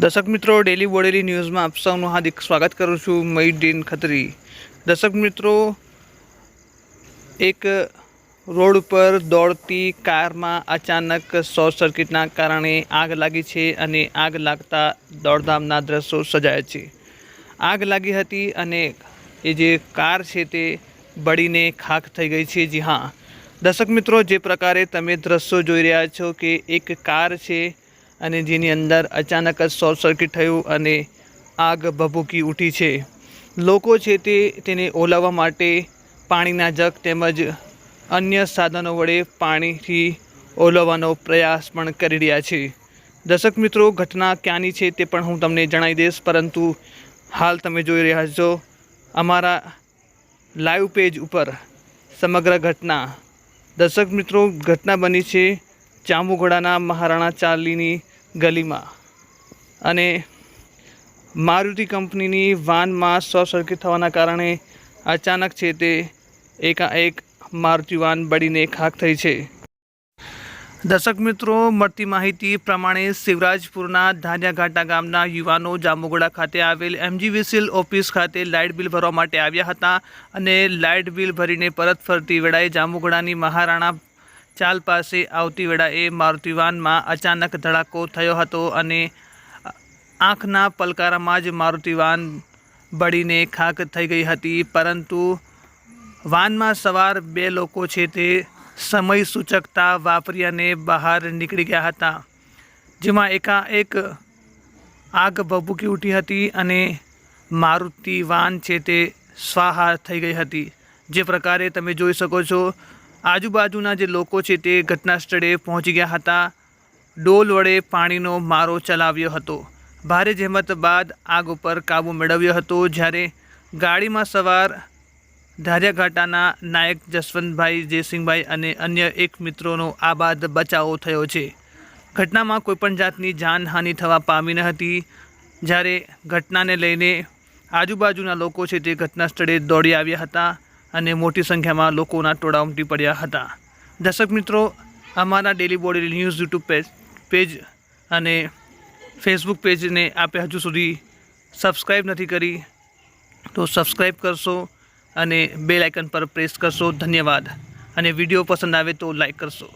દર્શક મિત્રો ડેલી બોડેલી ન્યૂઝમાં આપ સૌનું હાર્દિક સ્વાગત કરું છું મયુદ્દીન ખત્રી. દર્શક મિત્રો, એક રોડ ઉપર દોડતી કારમાં અચાનક શોર્ટ સર્કિટના કારણે આગ લાગી છે અને આગ લાગતા દોડધામના દ્રશ્યો સજાયા છે. આગ લાગી હતી અને એ જે કાર છે તે બળીને ખાખ થઈ ગઈ છે. જી હા. દર્શક મિત્રો, જે પ્રકારે તમે દ્રશ્યો જોઈ રહ્યા છો કે એક કાર છે અને જેની અંદર અચાનક જ શોર્ટ સર્કિટ થયું અને આગ ભભૂકી ઉઠી છે. લોકો છે તે તેને ઓલાવવા માટે પાણીના જગ તેમજ અન્ય સાધનો વડે પાણીથી ઓલવવાનો પ્રયાસ પણ કરી રહ્યા છે. દર્શક મિત્રો, ઘટના ક્યાંની છે તે પણ હું તમને જણાવી દઈશ, પરંતુ હાલ તમે જોઈ રહ્યા છો અમારા લાઈવ પેજ ઉપર સમગ્ર ઘટના. દર્શક મિત્રો, ઘટના બની છે જાંબુઘોડાના મહારાણા ચાલીની ગલીમાં. અને મારુતિ કંપનીની વાનમાં શોર્ટ સર્કિટ થવાના કારણે અચાનક છે તે એકાએક મારુતિ વાન બળીને ખાક થઈ છે. દર્શક મિત્રો, મળતી માહિતી પ્રમાણે શિવરાજપુરના ધાન્યાઘાટા ગામના યુવાનો જામુગોડા ખાતે આવેલ એમજીવીસીલ ઓફિસ ખાતે લાઇટ બિલ ભરવા માટે આવ્યા હતા અને લાઇટ બિલ ભરીને પરત ફરતી વેળાએ જામુગોડાની મહારાણા ચાલ પાસે આવતી વેળાએ મારુતિ વાનમાં અચાનક ધડાકો થયો હતો અને આંખના પલકારામાં જ મારુતિ વાન બળીને ખાક થઈ ગઈ હતી. પરંતુ વાનમાં સવાર બે લોકો છે તે સમય સૂચકતા વાપરી અને બહાર નીકળી ગયા હતા, જેમાં એકાએક આગ ભભૂકી ઉઠી હતી અને મારુતિ વાન છે તે સ્વાહા થઈ ગઈ હતી. જે પ્રકારે તમે જોઈ શકો છો આજુબાજુના જે લોકો છે તે ઘટના સ્થળે પહોંચી ગયા હતા. ડોલ વડે પાણીનો મારો ચલાવ્યો હતો. ભારે જહેમત બાદ આગ ઉપર કાબૂ મેળવ્યો હતો જ્યારે ગાડીમાં સવાર ધારિયાઘાટાના નાયક જસવંતભાઈ જયસિંહભાઈ અને અન્ય એક મિત્રોનો આબાદ બચાવ થયો છે. ઘટનામાં કોઈપણ જાતની જાનહાનિ થવા પામી ન હતી. જ્યારે ઘટનાને લઈને આજુબાજુના લોકો છે તે ઘટના સ્થળે દોડી આવ્યા હતા. અને મોટી સંખ્યામાં લોકોના ટોળા ઉમટી પડ્યા હતા. દર્શક મિત્રો, અમારા daily body news YouTube page page અને ફેસબુક પેજને આપે હજુ સુધી સબસ્ક્રાઈબ નથી કરી, તો સબસ્ક્રાઈબ કરશો અને બેલ આઇકન પર પ્રેસ કરશો. ધન્યવાદ. અને વીડિયો પસંદ આવે તો લાઈક કરશો.